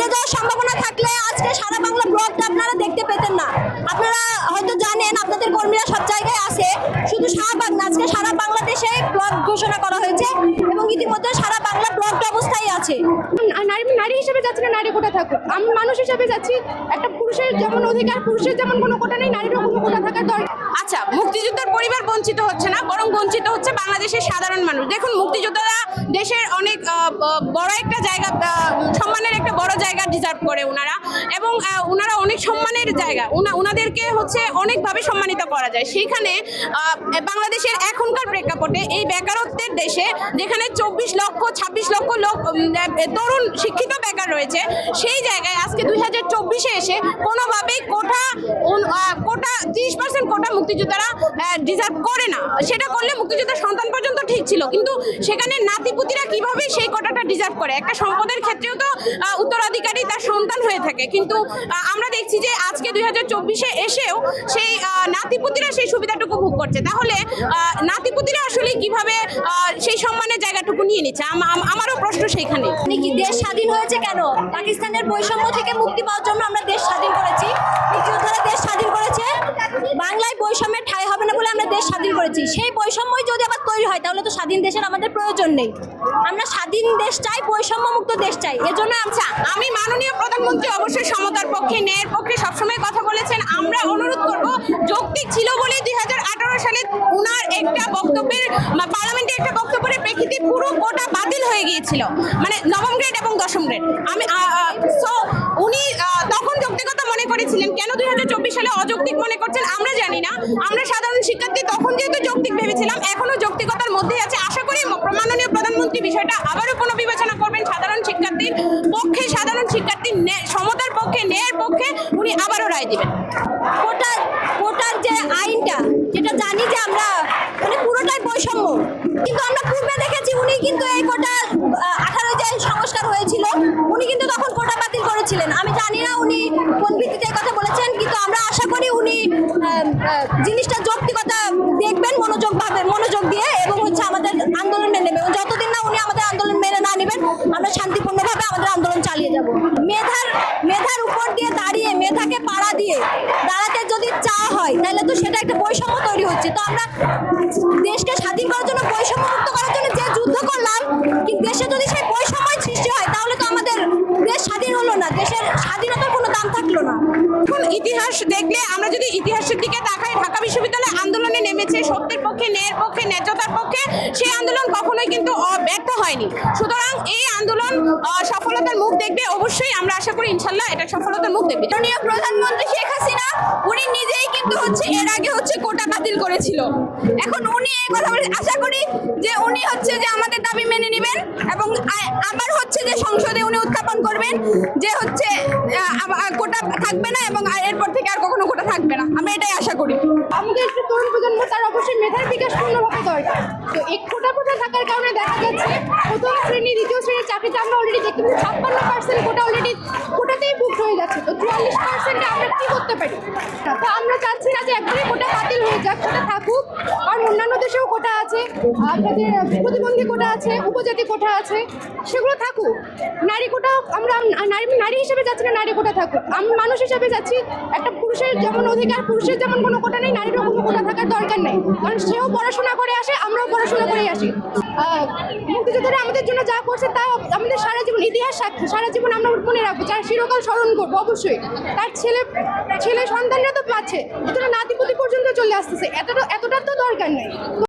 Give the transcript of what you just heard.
ফিরে যাওয়ার সম্ভাবনা থাকলে আজকে সারা বাংলা ব্লকটা আপনারা দেখতে পেতেন না আপনারা হয়তো জানেন আপনাদের কর্মীরা সব জায়গায় আছে শুধু শাহবাগ আজকে সারা বাংলাদেশে ব্লক ঘোষণা করা হয়েছে এবং ইতিমধ্যে সারা বাংলা ব্লক ব্যবস্থায় আছে। নারী নারী হিসেবে যাচ্ছি না নারী কোটা থাকুক। আমি মানুষ হিসেবে যাচ্ছি একটা পুরুষের যেমন অধিকার পুরুষের যেমন কোনো কোটা নেই নারীরও কোনো কোটা থাকার দরকার। আচ্ছা মুক্তিযোদ্ধার পরিবার বঞ্চিত হচ্ছে না বরং বঞ্চিত হচ্ছে বাংলাদেশের সাধারণ মানুষ। দেখুন মুক্তিযোদ্ধারা দেশের অনেক বড় একটা জায়গা সম্মানের একটা বড় জায়গা ডিজার্ভ করে ওনারা এবং ওনারা অনেক সম্মানের জায়গা। ওনা ওনাদেরকে হচ্ছে অনেকভাবে সম্মানিত করা যায়। সেইখানে বাংলাদেশের এখনকার প্রেক্ষাপটে এই বেকারত্বের দেশে যেখানে চব্বিশ লক্ষ, ছাব্বিশ লক্ষ লোক তরুণ শিক্ষিত বেকার রয়েছে, সেই জায়গায় আজকে দুই হাজার চব্বিশে এসে কোনোভাবেই কোটা উন- আহ, কোটা তিরিশ পার্সেন্ট কোটা মুক্তিযোদ্ধারা ডিজার্ভ করে না। সেটা করলে মুক্তিযোদ্ধার সন্তান পর্যন্ত ঠিক ছিল। কিন্তু সেখানে নাতিপুতিরা কীভাবে সেই কোটাটা ডিজার্ভ করে? একটা সম্পদের ক্ষেত্রেও তো উত্তরাধিকারী তার সন্তান হয়ে থাকে। কিন্তু আমরা দেখছি যে আজকে দুই হাজার চব্বিশে এসেও সেই নাতিপুতিরা সেই সুবিধাটুকু ভোগ করছে। তাহলে নাতিপুতিরা আসলে কীভাবে সেই সম্মানের জায়গাটুকু নিয়ে নিচ্ছে? আম- আম- আমারও প্রশ্ন সেইখানে মানে দেশ স্বাধীন হয়েছে কেন? পাকিস্তানের বৈষম্য থেকে মুক্তি পাওয়ার জন্য আমরা দেশ স্বাধীন করেছি মুক্তিযোদ্ধারা দেশ স্বাধীন করেছে বাংলায় বৈষম্যের ঠাঁই হবে না বলে আমরা দেশ স্বাধীন করেছি। সেই বৈষম্যই যদি আবার তৈরি হয়, তাহলে তো স্বাধীন দেশের আমাদের প্রয়োজন নেই। আমরা স্বাধীন দেশ চাই বৈষম্য মুক্ত দেশ চাই। এজন্য আচ্ছা আমি মাননীয় প্রধানমন্ত্রী অবশ্যই সমতার পক্ষে, ন্যায়ের পক্ষে সবসময় কথা বলেছেন। আমরা অনুরোধ করব, যৌক্তিক ছিল বলে দুই হাজার আঠারো সালে উনার একটা বক্তব্যের পার্লামেন্টে একটা বক্তব্যের প্রেক্ষিতে পুরো কোটা বাতিল হয়ে গিয়েছিল। মানে নবম গ্রেড এবং দশম গ্রেড। আমি সো করেছিলেন কেন দু হাজার চব্বিশ সালে অযৌক্তিক মনে করছেন? আমরা জানি না। আমরা সাধারণ শিক্ষার্থী তখন যেহেতু যৌক্তিক ভেবেছিলাম, এখনও যৌক্তিকতার মধ্যেই আছে। আশা করি ম- মাননীয় প্রধানমন্ত্রী বিষয়টা আবারও কোনো বিবেচনা করবেন। সাধারণ শিক্ষার্থীর পক্ষে, সাধারণ শিক্ষার্থীর সমতার পক্ষে, ন্যায়ের পক্ষে উনি আবারও রায় দেবেন। কোটার কোটার যে আইনটা, যেটা জানি যে আমরা মানে পুরোটাই বৈষম্য, কিন্তু আমরা পূর্বে দেখেছি উনি কিন্তু এই কোটা আঠারো যে সংস্কার হয়েছিল। উনি কিন্তু তখন কোটা বাতিল করেছিলেন। আমি জানি না উনি কোন ভিত্তিতে এই কথা বলেছেন কিন্তু আমরা আশা করি উনি আহ, আহ, জিনিসটা যৌক্তিকতা দেখবেন, মনোযোগ ভাবে মনোযোগ দিয়ে এবং হচ্ছে আমাদের আন্দোলন মেনে নেবেন যতদিন না উনি আমাদের আন্দোলন মেনে না নেবেন, আমরা শান্তিপূর্ণভাবে আমাদের আন্দোলন চালিয়ে যাব। মেধার মেধার উপর দিয়ে দাঁড়িয়ে, মেধাকে পাড়া দিয়ে দাঁড়াতে যদি চা হয়, তাহলে তো সেটা একটা বৈষম্য তৈরি হচ্ছে। তো আমরা দেশকে স্বাধীন করার জন্য, বৈষম্য মুক্ত করার জন্য যে যুদ্ধ করলাম কিন্তু দেশে যদি সেই বৈষম্য সৃষ্টি হয়, তাহলে তো আমাদের দেশ স্বাধীন হলো না। দেশের স্বাধীনতার কোনো দাম থাকল না। এখন ইতিহাস দেখলে, আমরা যদি ইতিহাসের নেমেছে সত্যের পক্ষে ন্যায়ের পক্ষে ন্যায্যতার পক্ষে সেই আন্দোলন কখনোই কিন্তু আহ, ব্যর্থ হয়নি। সুতরাং এই আন্দোলন সফলতার মুখ দেখবে অবশ্যই আমরা আশা করি ইনশাল্লাহ এটা সফলতার মুখ দেখবে। মাননীয় প্রধানমন্ত্রী শেখ হাসিনা উনি নিজেই কিন্তু হচ্ছে এর আগে হচ্ছে কোটা বাতিল করেছিল। এখন উনি এই কথা বলে আশা করি যে উনি হচ্ছে যে আমাদের দাবি মেনে নেবেন এবং আবার হচ্ছে যে সংসদে উনি উত্থাপন করবেন যে হচ্ছে কোটা থাকবে না এবং যে তরুণ প্রজন্ম, তার অবশ্যই মেধার বিকাশ পূর্ণভাবে দরকার। তো এই কোটা থাকার কারণে দেখা যাচ্ছে, প্রথম শ্রেণি, দ্বিতীয় শ্রেণির চাকরিতে আমরা অলরেডি দেখতে পাচ্ছি, ছাপ্পান্ন পার্সেন্ট কোটা অলরেডি কোটাতেই বুক হয়ে যাচ্ছে। তো চুয়াল্লিশ পার্সেন্টে আমরা কি করতে পারি? তো আমরা চাচ্ছি না যে একবারে কোটা বাতিল হয়ে যাক কোটা থাকুক আর অন্যান্য কোটা আছে আপনাদের প্রতিবন্ধী কোটা আছে, উপজাতি কোটা আছে, সেগুলো থাকুক। নারী কোটা আমরা, নারী নারী হিসেবে যাচ্ছি না, নারী কোটা থাকুক। আমি, মানুষ হিসেবে যাচ্ছি, একটা পুরুষের যেমন অধিকার, পুরুষের যেমন কোনো কোটা নেই নারীরও কোনো কোটা থাকার দরকার নেই। কারণ সেও পড়াশোনা করে আসে, আমরাও পড়াশোনা করেই আসি। মুক্তিযোদ্ধারা আমাদের জন্য যা করছে তা আমাদের সারা জীবন ইতিহাস সাক্ষী, সারা জীবন আমরা মনে রাখব, যার চিরকাল স্মরণ করব, অবশ্যই। তার ছেলে ছেলে সন্তানরা তো পাচ্ছে নাতিপুতি পর্যন্ত চলে আসতেছে, এতটা এতটা তো দরকার নেই।